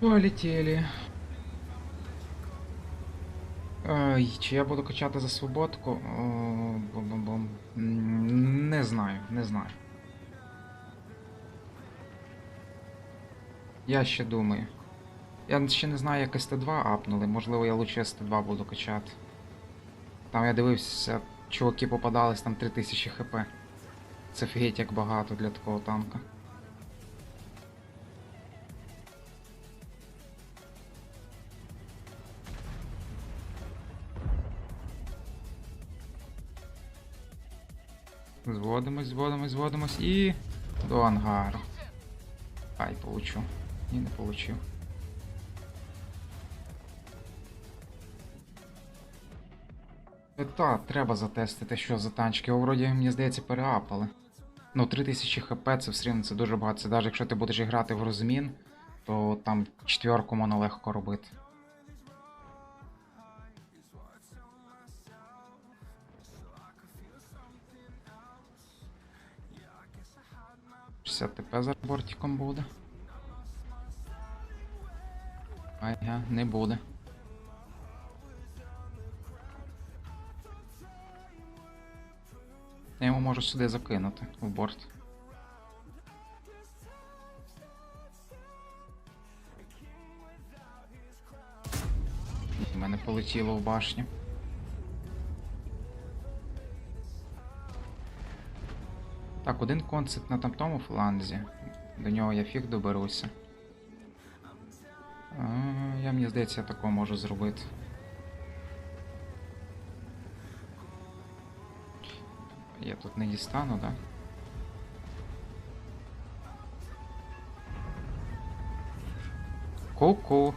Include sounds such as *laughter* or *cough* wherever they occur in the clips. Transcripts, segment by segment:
Полетели. Ай, чи я буду качати за свободку? О, бум-бум-бум. Не знаю, не знаю. Я ще думаю. Я ще не знаю, як СТ2 апнули. Можливо, я лучше СТ2 буду качати. Там я дивився, чуваки попадались там 3000 хп. Це фігеть як багато для такого танка. Зводимось, зводимось, зводимось і до ангару. Ай, получу. Ні, не получив. Е, Та, треба затестити, що за танчики. Вроді, мені здається, переапали. Ну, 3000 хп це все рівно це дуже багато. Це навіть якщо ти будеш грати в розмін, то там четверку можна легко робити. Шістдесят ТП за бортиком буде. Ага, не буде. Я йому можу сюди закинути в борт. У мене полетіло в башню. Так, один концепт на тамтому фланзі. До нього я фіг доберуся. А, я мені здається, я такого можу зробити. Я тут не дістану, да? Ку-ку.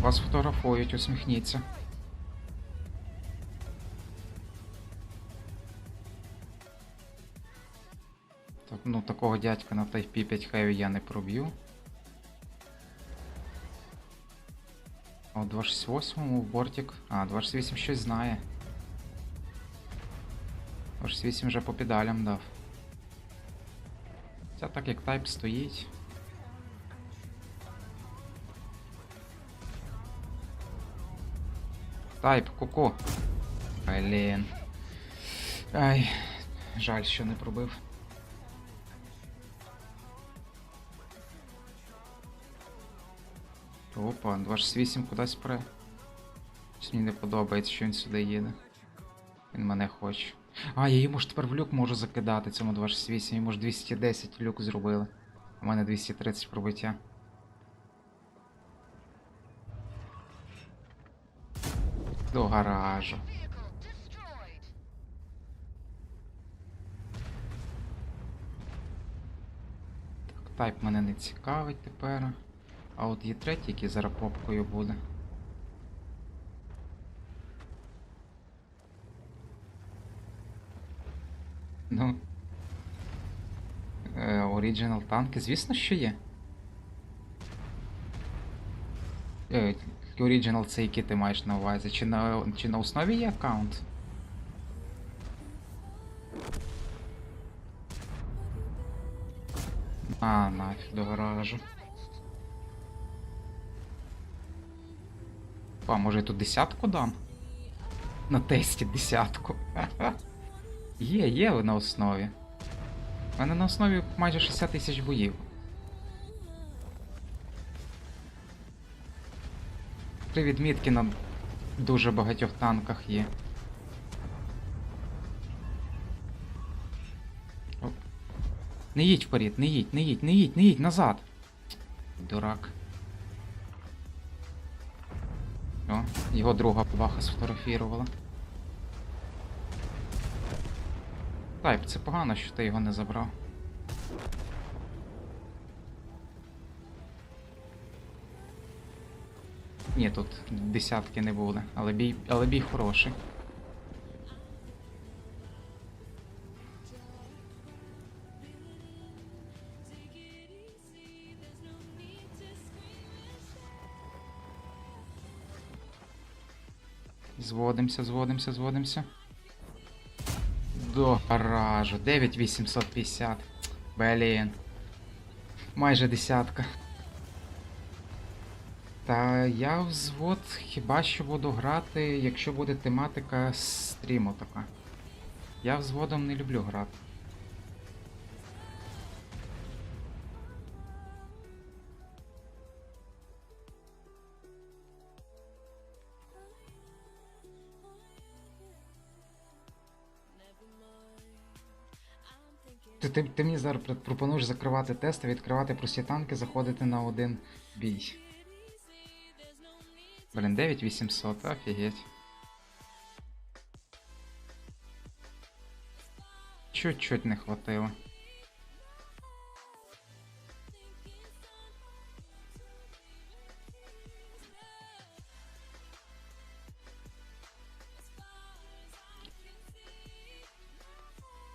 Вас фотографують, усміхніться. Ну такого дядька на Type 5 Heavy я не проб'ю. А у 268 в бортик. А, 268 щось знає. 268 вже по педалям дав. Це так як тайп стоїть. Тайп, куку. Блін. Ай, жаль, що не пробив. Опа, 268 кудись пре. Щось мені не подобається, що він сюди їде. Він мене хоче. А, я йому ж тепер в люк можу закидати цьому 268, йому ж 210 люк зробили. У мене 230 пробиття. До гаражу. Так, тайп мене не цікавить тепер. А от є третій, який зараз попкою буде. Ну. Е, Оріджинал танки, звісно, що є. Е, Оріджинал це який ти маєш на увазі? Чи на, чи на основі є аккаунт? А, нафіг до гаражу. А, може я тут десятку дам? На тесті десятку. *laughs* Є, є на основі. У мене на основі майже 60 тисяч боїв. Три відмітки на дуже багатьох танках є. Не їдь вперед, не їдь, не їдь, не їдь, не їдь, назад. Дурак. О, його друга баха сфотографірувала. Тайп, це погано, що ти його не забрав. Ні, тут десятки не буде, але бій, але бій хороший. Зводимося, зводимося, зводимося. До гаражу. 9850. Блін. Майже десятка. Та я взвод хіба що буду грати, якщо буде тематика стріму така. Я взводом не люблю грати. Ти, ти, ти мені зараз пропонуєш закривати тести, відкривати прості танки, заходити на один бій. Блін, 9800, офігеть. Чуть-чуть не хватило.